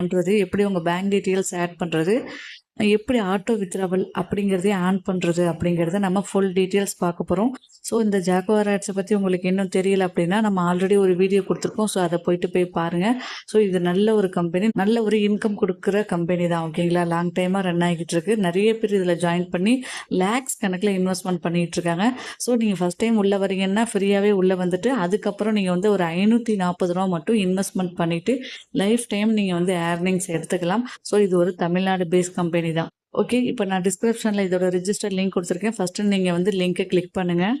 பண்ணுறது எப்படி உங்கள் பேங்க் டீட்டெயில்ஸ் ஆட் பண்ணுறது எப்படி ஆட்டோ வித்ராவல் அப்படிங்கிறதே ஆன் பண்ணுறது அப்படிங்கிறத நம்ம ஃபுல் டீட்டெயில்ஸ் பார்க்க போகிறோம் ஸோ இந்த ஜாக்குவார் ஆட்ஸை பற்றி உங்களுக்கு இன்னும் தெரியல அப்படின்னா நம்ம ஆல்ரெடி ஒரு வீடியோ கொடுத்துருக்கோம். ஸோ அதை போயிட்டு போய் பாருங்கள் ஸோ இது நல்ல ஒரு கம்பெனி நல்ல ஒரு இன்கம் கொடுக்குற கம்பெனி தான் ஓகேங்களா லாங் டைமாக ரன் ஆகிட்டு இருக்கு. நிறைய பேர் இதில் ஜாயின் பண்ணி லேக்ஸ் கணக்கில் இன்வெஸ்ட்மெண்ட் பண்ணிட்டு இருக்காங்க. ஸோ நீங்கள் ஃபஸ்ட் டைம் உள்ளே வரீங்கன்னா ஃப்ரீயாகவே உள்ளே வந்துட்டு அதுக்கப்புறம் நீங்கள் வந்து ஒரு ஐநூற்றி நாற்பது ரூபா மட்டும் இன்வெஸ்ட்மெண்ட் பண்ணிவிட்டு லைஃப் டைம் நீங்கள் வந்து ஏர்னிங்ஸ் எடுத்துக்கலாம். ஸோ இது ஒரு தமிழ்நாடு பேஸ் கம்பெனி தான் ஓகே இப்போ நான் டிஸ்கிரிப்ஷனில் இதோட ரிஜிஸ்டர் லிங்க் கொடுத்துருக்கேன். ஃபஸ்ட்டு நீங்கள் வந்து லிங்க்கை கிளிக் பண்ணுங்கள்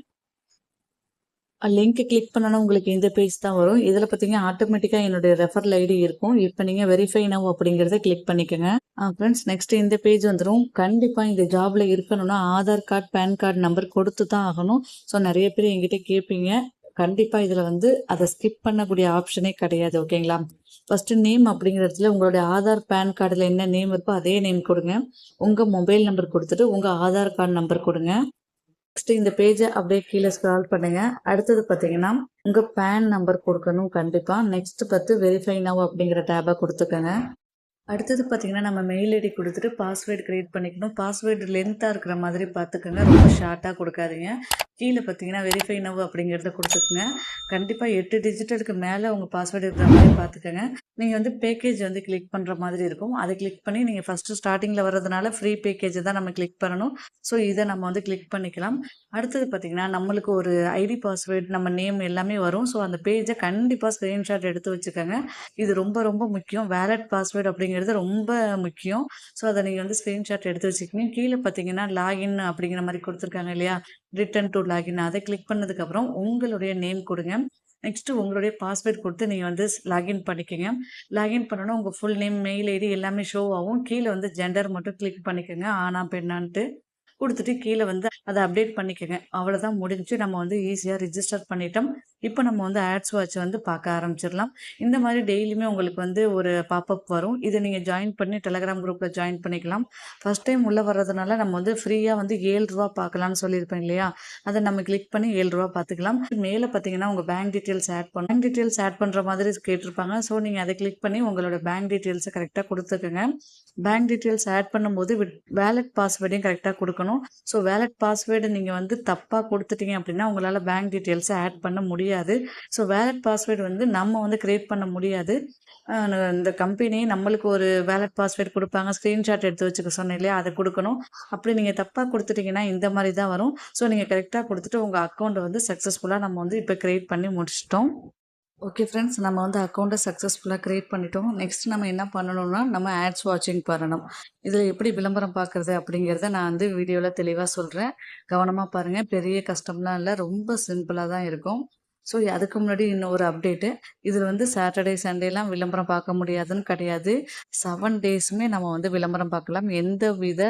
லிங்க்கை கிளிக் பண்ணணும் உங்களுக்கு இந்த பேஜ் தான் வரும். இதில் பார்த்தீங்கன்னா ஆட்டோமேட்டிக்காக என்னுடைய ரெஃபரல் ஐடி இருக்கும். இப்போ நீங்கள் வெரிஃபை நவ் அப்படிங்கிறத கிளிக் பண்ணிக்கோங்க. ஃப்ரெண்ட்ஸ் நெக்ஸ்ட் இந்த பேஜ் வந்துடும் கண்டிப்பாக இந்த ஜாபில் இருக்கணும்னா Aadhaar card PAN card number கொடுத்து தான் ஆகணும். ஸோ நிறைய பேர் எங்கிட்ட கேட்பீங்க கண்டிப்பாக இதில் வந்து அதை ஸ்கிப் பண்ணக்கூடிய ஆப்ஷனே கிடையாது ஓகேங்களா ஃபஸ்ட்டு நேம் அப்படிங்கிற இடத்துல உங்களுடைய ஆதார் பேன் கார்டில் என்ன நேம் இருக்கோ அதே நேம் கொடுங்க. உங்கள் மொபைல் நம்பர் கொடுத்துட்டு உங்கள் ஆதார் கார்டு நம்பர் கொடுங்க. நெக்ஸ்ட் இந்த பேஜை அப்படியே கீழே ஸ்க்ரால் பண்ணுங்க. அடுத்தது பார்த்தீங்கன்னா உங்கள் பேன் நம்பர் கொடுக்கணும் கண்டிப்பாக நெக்ஸ்ட் பார்த்து வெரிஃபை நவ் அப்படிங்கிற டேபை கொடுத்துக்கோங்க. அடுத்தது பார்த்தீங்கன்னா நம்ம மெயில் ஐடி கொடுத்துட்டு பாஸ்வேர்டு க்ரியேட் பண்ணிக்கணும். பாஸ்வேர்டு லென்த்தாக இருக்கிற மாதிரி பார்த்துக்கோங்க ரொம்ப ஷார்ட்டாக கொடுக்காதீங்க. கீழே பார்த்தீங்கன்னா வெரிஃபை நவ் அப்படிங்கிறத கொடுத்துக்குங்க. கண்டிப்பாக எட்டு டிஜிட்டலுக்கு மேலே உங்கள் பாஸ்வேர்டு இருக்கிற மாதிரி பார்த்துக்கோங்க நீங்கள் வந்து பேக்கேஜ் வந்து கிளிக் பண்ணுற மாதிரி இருக்கும். அதை கிளிக் பண்ணி நீங்கள் ஃபஸ்ட்டு ஸ்டார்டிங்கில் வர்றதுனால ஃப்ரீ பேக்கேஜை தான் நம்ம கிளிக் பண்ணணும். ஸோ இதை நம்ம வந்து கிளிக் பண்ணிக்கலாம். அடுத்தது பார்த்திங்கன்னா நம்மளுக்கு ஒரு ஐடி பாஸ்வேர்டு நம்ம நேம் எல்லாமே வரும். ஸோ அந்த பேஜை கண்டிப்பாக ஸ்க்ரீன்ஷாட் எடுத்து வச்சுக்கோங்க. இது ரொம்ப ரொம்ப முக்கியம். வேலட் பாஸ்வேர்டு அப்படிங்கிறது ரொம்ப முக்கியம். ஸோ அதை நீங்கள் வந்து ஸ்க்ரீன்ஷாட் எடுத்து வச்சுக்கணும் கீழே பார்த்தீங்கன்னா லாகின் அப்படிங்கிற மாதிரி கொடுத்துருக்காங்க இல்லையா? ரிட்டன் டு லாகின் அதை கிளிக் பண்ணதுக்கப்புறம் உங்களுடைய நேம் கொடுங்க. நெக்ஸ்ட்டு உங்களுடைய பாஸ்வேர்ட் கொடுத்து நீங்கள் வந்து லாகின் பண்ணிக்கோங்க. லாகின் பண்ணணும் உங்கள் ஃபுல் நேம் மெயில் ஐடி எல்லாமே ஷோ ஆகும். கீழே வந்து ஜெண்டர் மட்டும் கிளிக் பண்ணிக்கோங்க. ஆனா பெண்ணான்ட்டு கொடுத்துட்டு கீழே வந்து அதை அப்டேட் பண்ணிக்கோங்க. அவ்வளோதான் முடிஞ்சு. நம்ம வந்து ஈஸியாக ரிஜிஸ்டர் பண்ணிட்டோம். இப்போ நம்ம வந்து ஆட்ஸ் வாட்ச் வந்து பார்க்க ஆரம்பிச்சிடலாம். இந்த மாதிரி டெய்லியுமே உங்களுக்கு வந்து ஒரு பாப்பப் வரும். இதை நீங்கள் ஜாயின் பண்ணி டெலகிராம் குரூப்பில் ஜாயின் பண்ணிக்கலாம். ஃபஸ்ட் டைம் உள்ளே வர்றதுனால நம்ம வந்து ஃப்ரீயாக வந்து ஏழு ரூபா பார்க்கலாம்னு சொல்லியிருப்பேன் இல்லையா? அதை நம்ம கிளிக் பண்ணி ஏழு ரூபா பார்த்துக்கலாம் மேலே பார்த்தீங்கன்னா உங்கள் பேங்க் டீட்டெயில்ஸ் ஆட் பண்ண பேங்க் டீட்டெயில்ஸ் ஆட் பண்ணுற மாதிரி கேட்டிருப்பாங்க. ஸோ நீங்கள் அதை கிளிக் பண்ணி உங்களோட பேங்க் டீட்டெயில்ஸை கரெக்டாக கொடுத்துக்கோங்க. பேங்க் டீட்டெயில்ஸ் ஆட் பண்ணும்போது வேலட் பாஸ்வேர்டையும் கரெக்டாக கொடுக்கணும். ஸோ வேலட் பாஸ்வேர்டு நீங்கள் வந்து தப்பாக கொடுத்துட்டீங்க அப்படின்னா உங்களால் பேங்க் டீட்டெயில்ஸை ஆட் பண்ண முடியாது. முடியாது. ஸோ வேலட் பாஸ்வேர்டு வந்து நம்ம வந்து க்ரியேட் பண்ண முடியாது. இந்த கம்பெனி நம்மளுக்கு ஒரு வேலட் பாஸ்வேர்டு கொடுப்பாங்க. ஸ்க்ரீன்ஷாட் எடுத்து வச்சுக்க சொன்னேன் இல்லையா? அதை கொடுக்கணும். அப்படி நீங்கள் தப்பாக கொடுத்துட்டீங்கன்னா இந்த மாதிரி தான் வரும். ஸோ நீங்கள் கரெக்டாக கொடுத்துட்டு உங்கள் அக்கௌண்ட்டை வந்து சக்ஸஸ்ஃபுல்லாக நம்ம வந்து இப்போ க்ரியேட் பண்ணி முடிச்சிட்டோம். ஓகே ஃப்ரெண்ட்ஸ் நம்ம வந்து அக்கௌண்ட்டை சக்ஸஸ்ஃபுல்லாக க்ரியேட் பண்ணிட்டோம். நெக்ஸ்ட் நம்ம என்ன பண்ணணும்னா நம்ம ஆட்ஸ் வாட்சிங் பண்ணணும். இதில் எப்படி விளம்பரம் பார்க்குறது அப்படிங்கிறத நான் வந்து வீடியோவில் தெளிவாக சொல்கிறேன் கவனமாக பாருங்கள் பெரிய கஷ்டம்லாம் இல்லை. ரொம்ப சிம்பிளாக தான் இருக்கும். ஸோ அதுக்கு முன்னாடி இன்னொரு அப்டேட்டு இதில் வந்து சாட்டர்டே சண்டேலாம் விளம்பரம் பார்க்க முடியாதுன்னு கிடையாது. செவன் டேஸுமே நம்ம வந்து விளம்பரம் பார்க்கலாம். எந்த வித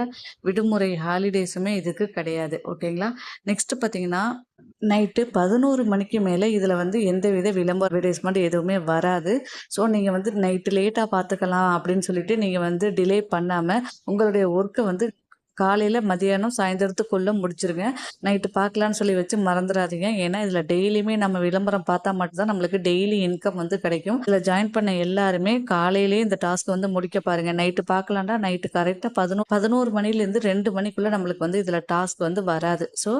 விடுமுறை ஹாலிடேஸுமே இதுக்கு கிடையாது. ஓகேங்களா நெக்ஸ்ட் பார்த்தீங்கன்னா நைட்டு பதினோரு மணிக்கு மேலே இதில் வந்து எந்த வித விளம்பர அட்வர்டைஸ்மெண்ட் எதுவுமே வராது. ஸோ நீங்கள் வந்து நைட்டு லேட்டாக பார்த்துக்கலாம் அப்படின்னு சொல்லிட்டு நீங்கள் வந்து டிலே பண்ணாமல் உங்களுடைய ஒர்க்கை வந்து காலையில் மதியானம் சாயந்தரத்துக்குள்ளே முடிச்சிருங்க. நைட்டு பார்க்கலான்னு சொல்லி வச்சு மறந்துடாதீங்க ஏன்னா இதில் டெய்லியுமே நம்ம விளம்பரம் பார்த்தா மட்டும்தான் நம்மளுக்கு டெய்லி இன்கம் வந்து கிடைக்கும். இதில் ஜாயின் பண்ண எல்லாருமே காலையிலேயே இந்த டாஸ்க் வந்து முடிக்க பாருங்கள் நைட்டு பார்க்கலான்டா நைட்டு கரெக்டாக பதினோ பதினோரு மணிலேருந்து ரெண்டு மணிக்குள்ளே நம்மளுக்கு வந்து இதில் டாஸ்க் வந்து வராது. ஸோ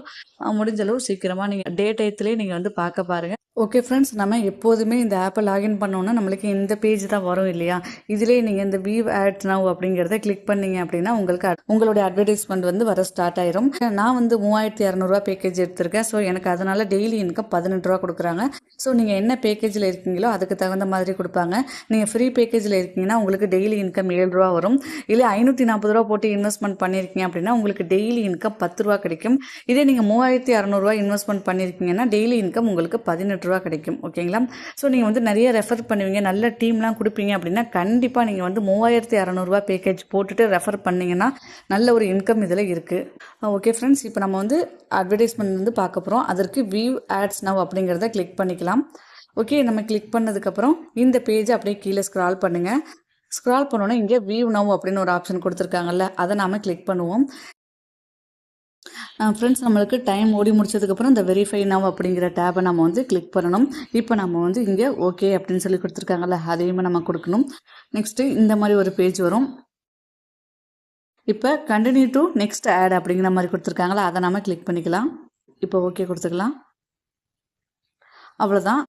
முடிஞ்சளவு சீக்கிரமாக நீங்கள் டே டயத்துலேயே நீங்கள் வந்து பார்க்க பாருங்கள் ஓகே ஃப்ரெண்ட்ஸ் நம்ம எப்போதுமே இந்த ஆப்பை லாகின் பண்ணோன்னா நம்மளுக்கு இந்த பேஜ் தான் வரும் இல்லையா? இதிலே நீங்கள் இந்த வீவ் ஆட் நவ் அப்படிங்கிறத கிளிக் பண்ணீங்க அப்படின்னா உங்களுக்கு உங்களுடைய அட்வர்டைஸ்மெண்ட் வந்து வர ஸ்டார்ட் ஆயிரும். நான் வந்து மூவாயிரத்தி இரநூறுவா பேக்கேஜ் எடுத்திருக்கேன். ஸோ எனக்கு அதனால டெய்லி இன்கம் பதினெட்டு ரூபா கொடுக்குறாங்க. ஸோ நீங்கள் என்ன பேக்கேஜில் இருக்கீங்களோ அதுக்கு தகுந்த மாதிரி கொடுப்பாங்க. நீங்கள் ஃப்ரீ பேக்கேஜில் இருக்கீங்கன்னா உங்களுக்கு டெய்லி இன்கம் ஏழு ரூபா வரும். இல்லை ஐநூற்றி நாற்பது ரூபா போட்டு இன்வெஸ்ட்மெண்ட் பண்ணியிருக்கீங்க அப்படின்னா உங்களுக்கு டெய்லி இன்கம் பத்து ரூபா கிடைக்கும். இதே நீங்கள் மூவாயிரத்தி இரநூறுவா இன்வெஸ்ட்மெண்ட் பண்ணியிருக்கீங்கன்னா டெய்லி இன்கம் உங்களுக்கு பதினெட்டு ரூபா கிடைக்கும் ஓகேங்களா ஸோ நீங்கள் வந்து நிறைய ரெஃபர் பண்ணுவீங்க நல்ல டீம்லாம் கொடுப்பீங்க அப்படின்னா கண்டிப்பாக நீங்கள் வந்து மூவாயிரத்தி அறநூறுவா பேக்கேஜ் போட்டுட்டு ரெஃபர் பண்ணிங்கன்னா நல்ல ஒரு இன்கம் இதில் இருக்குது ஓகே ஃப்ரெண்ட்ஸ் இப்போ நம்ம வந்து அட்வர்டைஸ்மெண்ட் வந்து பார்க்க போகிறோம் அதற்கு வியூ ஆட்ஸ் நவ் அப்படிங்கிறத கிளிக் பண்ணிக்கலாம். ஓகே நம்ம கிளிக் பண்ணதுக்கப்புறம் இந்த பேஜை அப்படியே கீழே ஸ்க்ரால் பண்ணுங்கள் ஸ்க்ரால் பண்ணோன்னே இங்கே வியூ நவ் அப்படின்னு ஒரு ஆப்ஷன் கொடுத்துருக்காங்கல்ல அதை நாம் கிளிக் பண்ணுவோம். ஃப்ரெண்ட்ஸ் நம்மளுக்கு டைம் ஓடி முடிச்சதுக்கப்புறம் இந்த வெரிஃபை நவ் அப்படிங்கிற டேபை நம்ம வந்து கிளிக் பண்ணணும். இப்போ நம்ம வந்து இங்கே ஓகே அப்படின்னு சொல்லி கொடுத்துருக்காங்கல்ல அதையுமே நம்ம கொடுக்கணும். நெக்ஸ்ட்டு இந்த மாதிரி ஒரு பேஜ் வரும். இப்போ கண்டினியூ டு நெக்ஸ்ட் ஆட் அப்படிங்கிற மாதிரி கொடுத்துருக்காங்களா அதை நம்ம கிளிக் பண்ணிக்கலாம். இப்போ ஓகே கொடுத்துக்கலாம். அவ்வளோதான்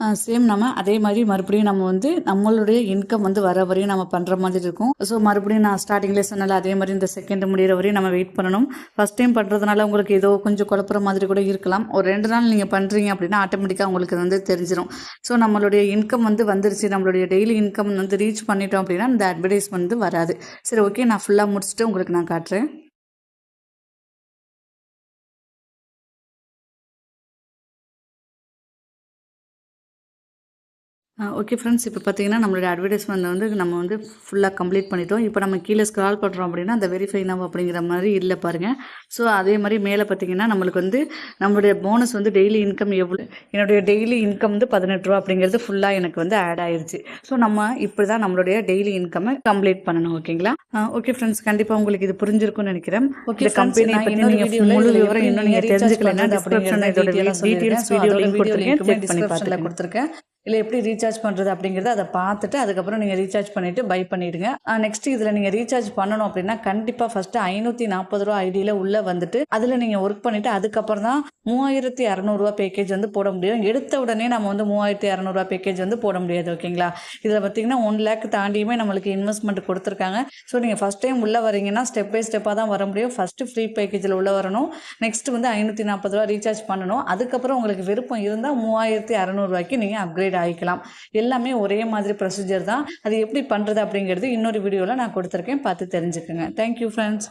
சேம் நம்ம அதே மாதிரி மறுபடியும் நம்ம வந்து நம்மளுடைய இன்கம் வந்து வர வரையும் நம்ம பண்ணுற மாதிரி இருக்கும். ஸோ மறுபடியும் நான் ஸ்டார்டிங்லேயே சொன்னால அதே மாதிரி இந்த செகண்ட் முடிகிற வரையும் நம்ம வெயிட் பண்ணணும். ஃபஸ்ட் டைம் பண்ணுறதுனால உங்களுக்கு ஏதோ கொஞ்சம் குழப்புற மாதிரி கூட இருக்கலாம். ஒரு ரெண்டு நாள் நீங்கள் பண்ணுறீங்க அப்படின்னா ஆட்டோமேட்டிக்காக உங்களுக்கு வந்து தெரிஞ்சிடும் ஸோ நம்மளுடைய இன்கம் வந்து வந்துருச்சு. நம்மளுடைய டெய்லி இன்கம் வந்து ரீச் பண்ணிட்டோம் அப்படின்னா இந்த அட்வர்டைஸ்மெண்ட் வந்து வராது. சரி ஓகே நான் ஃபுல்லாக முடிச்சுட்டு உங்களுக்கு நான் காட்டுறேன். ஓகே ஃப்ரெண்ட்ஸ் இப்போ பார்த்தீங்கன்னா நம்மளுடைய அட்வர்டைஸ்மெண்ட் வந்து நம்ம வந்து ஃபுல்லாக கம்ப்ளீட் பண்ணிட்டோம். இப்போ நம்ம கீழே ஸ்க்ரால் பண்ணுறோம் அப்படின்னா அந்த வெரிஃபை நவ் அப்படிங்கிற மாதிரி இல்லை பாருங்கள் ஸோ அதே மாதிரி மேலே பார்த்தீங்கன்னா நம்மளுக்கு வந்து நம்மளுடைய போனஸ் வந்து டெய்லி இன்கம் எவ்வளோ என்னுடைய டெய்லி இன்கம் வந்து பதினெட்டு ரூபா அப்படிங்கிறது ஃபுல்லாக எனக்கு வந்து ஆட் ஆயிருச்சு. ஸோ நம்ம இப்படி தான் நம்மளுடைய டெய்லி இன்கம்மை கம்ப்ளீட் பண்ணணும் ஓகேங்களா ஓகே ஃப்ரெண்ட்ஸ் கண்டிப்பாக உங்களுக்கு இது புரிஞ்சிருக்கும்னு நினைக்கிறேன். Friends, கம்பெனி பற்றி நீங்கள் முழு விவரம் இன்னும் நீங்க நீங்கள் பண்றது டிஸ்கிரிப்ஷனில் இதோட டீட்டெயில்ஸ் வீடியோ லிங்க் செக் பண்ணி கொடுத்துருக்கேன். இல்லை எப்படி ரீசார்ஜ் பண்ணுறது அப்படிங்கிறத அதை பார்த்துட்டு அதுக்கப்புறம் நீங்கள் ரீசார்ஜ் பண்ணிவிட்டு பை பண்ணிவிடுங்க நெக்ஸ்ட் இதில் நீங்கள் ரீசார்ஜ் பண்ணணும் அப்படின்னா கண்டிப்பாக ஃபஸ்ட்டு ஐநூற்றி நாற்பது ரூபா ஐடியில் உள்ளே வந்துட்டு அதில் நீங்கள் ஒர்க் பண்ணிவிட்டு அதுக்கப்புறம் தான் மூவாயிரத்தி இரநூறுவா பேக்கேஜ் வந்து போட முடியும். எடுத்த உடனே நம்ம வந்து மூவாயிரத்தி இரநூறுவா பேக்கேஜ் வந்து போட முடியாது ஓகேங்களா? இதில் பார்த்தீங்கன்னா ஒன் லேக் தாண்டியுமே நம்மளுக்கு இன்வெஸ்ட்மெண்ட் கொடுத்துருக்காங்க. ஸோ நீங்கள் ஃபஸ்ட் டைம் உள்ளே வரீங்கன்னா ஸ்டெப் பை ஸ்டெப்பாக தான் வர முடியும். ஃபஸ்ட்டு ஃப்ரீ பேக்கேஜில் உள்ளே வரணும். நெக்ஸ்ட் வந்து ஐநூற்றி நாற்பது ரூபா ரீசார்ஜ் பண்ணணும். அதுக்கப்புறம் உங்களுக்கு விருப்பம் இருந்தால் மூவாயிரத்தி இரநூறுவாய்க்கு நீங்கள் அப்கிரேட் ஆகிக்கலாம். எல்லாமே ஒரே மாதிரி ப்ரொசீஜர் தான். அது எப்படி பண்ணுறது அப்படிங்கிறது இன்னொரு வீடியோவில் நான் கொடுத்துருக்கேன். பார்த்து தெரிஞ்சுக்கோங்க. Thank you friends